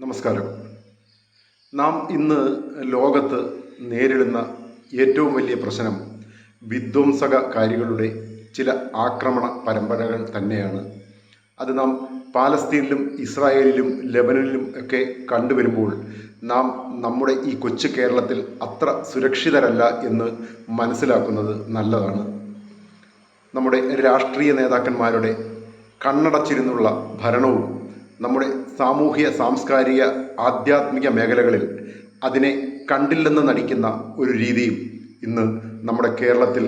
നമസ്കാരം. നാം ഇന്ന് ലോകത്ത് നേരിടുന്ന ഏറ്റവും വലിയ പ്രശ്നം വിധ്വംസകാരികളുടെ ചില ആക്രമണ പരമ്പരകൾ തന്നെയാണ്. അത് നാം പാലസ്തീനിലും ഇസ്രായേലിലും ലെബനനിലും ഒക്കെ കണ്ടുവരുമ്പോൾ നാം നമ്മുടെ ഈ കൊച്ചു കേരളത്തിൽ അത്ര സുരക്ഷിതരല്ല എന്ന് മനസ്സിലാക്കുന്നത് നല്ലതാണ്. നമ്മുടെ രാഷ്ട്രീയ നേതാക്കന്മാരുടെ കണ്ണടച്ചിരുന്നുള്ള ഭരണവും നമ്മുടെ സാമൂഹ്യ സാംസ്കാരിക ആധ്യാത്മിക മേഖലകളിൽ അതിനെ കണ്ടില്ലെന്ന് നടിക്കുന്ന ഒരു രീതിയും ഇന്ന് നമ്മുടെ കേരളത്തിൽ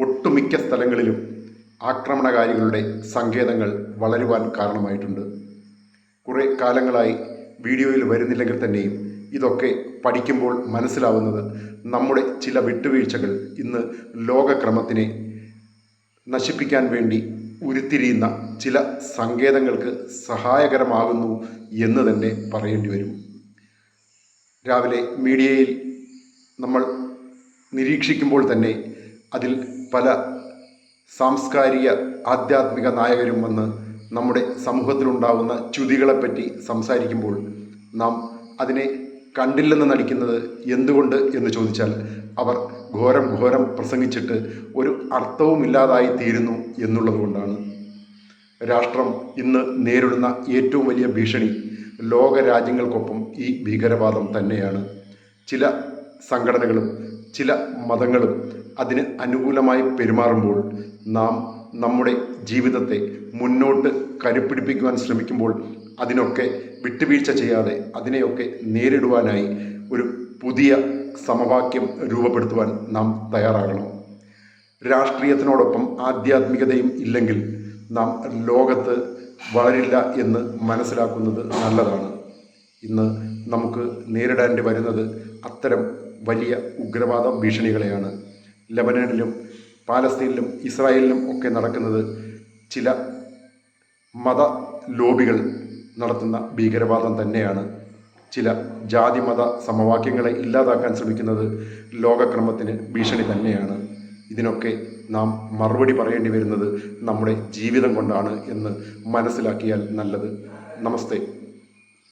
ഒട്ടുമിക്ക സ്ഥലങ്ങളിലും ആക്രമണകാരികളുടെ സങ്കേതങ്ങൾ വളരുവാൻ കാരണമായിട്ടുണ്ട്. കുറേ കാലങ്ങളായി വീഡിയോയിൽ വരുന്നില്ലെങ്കിൽ തന്നെയും ഇതൊക്കെ പഠിക്കുമ്പോൾ മനസ്സിലാവുന്നത് നമ്മുടെ ചില വിട്ടുവീഴ്ചകൾ ഇന്ന് ലോകക്രമത്തിനെ നശിപ്പിക്കാൻ വേണ്ടി ഉരുത്തിരിയുന്ന ചില സങ്കേതങ്ങൾക്ക് സഹായകരമാകുന്നു എന്ന് തന്നെ പറയേണ്ടി വരും. രാവിലെ മീഡിയയിൽ നമ്മൾ നിരീക്ഷിക്കുമ്പോൾ തന്നെ അതിൽ പല സാംസ്കാരിക ആധ്യാത്മിക നായകരും വന്ന് നമ്മുടെ സമൂഹത്തിലുണ്ടാകുന്ന ച്യുതികളെപ്പറ്റി സംസാരിക്കുമ്പോൾ നാം അതിനെ കണ്ടില്ലെന്ന് നടിക്കുന്നത് എന്തുകൊണ്ട് എന്ന് ചോദിച്ചാൽ അവർ ഘോരം ഘോരം പ്രസംഗിച്ചിട്ട് ഒരു അർത്ഥവുമില്ലാതായി തീരുന്നു എന്നുള്ളതുകൊണ്ടാണ് രാഷ്ട്രം ഇന്ന് നേരിടുന്ന ഏറ്റവും വലിയ ഭീഷണി ലോകരാജ്യങ്ങൾക്കൊപ്പം ഈ ഭീകരവാദം തന്നെയാണ്. ചില സംഘടനകളും ചില മതങ്ങളും അതിന് അനുകൂലമായി പെരുമാറുമ്പോൾ നാം നമ്മുടെ ജീവിതത്തെ മുന്നോട്ട് കരുപ്പിടിപ്പിക്കുവാൻ ശ്രമിക്കുമ്പോൾ അതിനൊക്കെ വിട്ടുവീഴ്ച ചെയ്യാതെ അതിനെയൊക്കെ നേരിടുവാനായി ഒരു പുതിയ സമവാക്യം രൂപപ്പെടുത്തുവാൻ നാം തയ്യാറാകണം. രാഷ്ട്രീയത്തിനോടൊപ്പം ആധ്യാത്മികതയും ഇല്ലെങ്കിൽ നാം ലോകത്ത് വളരില്ല എന്ന് മനസ്സിലാക്കുന്നത് നല്ലതാണ്. ഇന്ന് നമുക്ക് നേരിടേണ്ടി വരുന്നത് അത്തരം വലിയ ഉഗ്രവാദ ഭീഷണികളെയാണ്. ലബനനിലും പാലസ്തീനിലും ഇസ്രായേലിലും ഒക്കെ നടക്കുന്നത് ചില മത ലോബികൾ നടത്തുന്ന ഭീകരവാദം തന്നെയാണ്. ചില ജാതിമത സമവാക്യങ്ങളെ ഇല്ലാതാക്കാൻ ശ്രമിക്കുന്നത് ലോകക്രമത്തിന് ഭീഷണി തന്നെയാണ്. ഇതിനൊക്കെ നാം മറുപടി പറയേണ്ടി വരുന്നത് നമ്മുടെ ജീവിതം കൊണ്ടാണ് എന്ന് മനസ്സിലാക്കിയാൽ നല്ലത്. നമസ്തേ.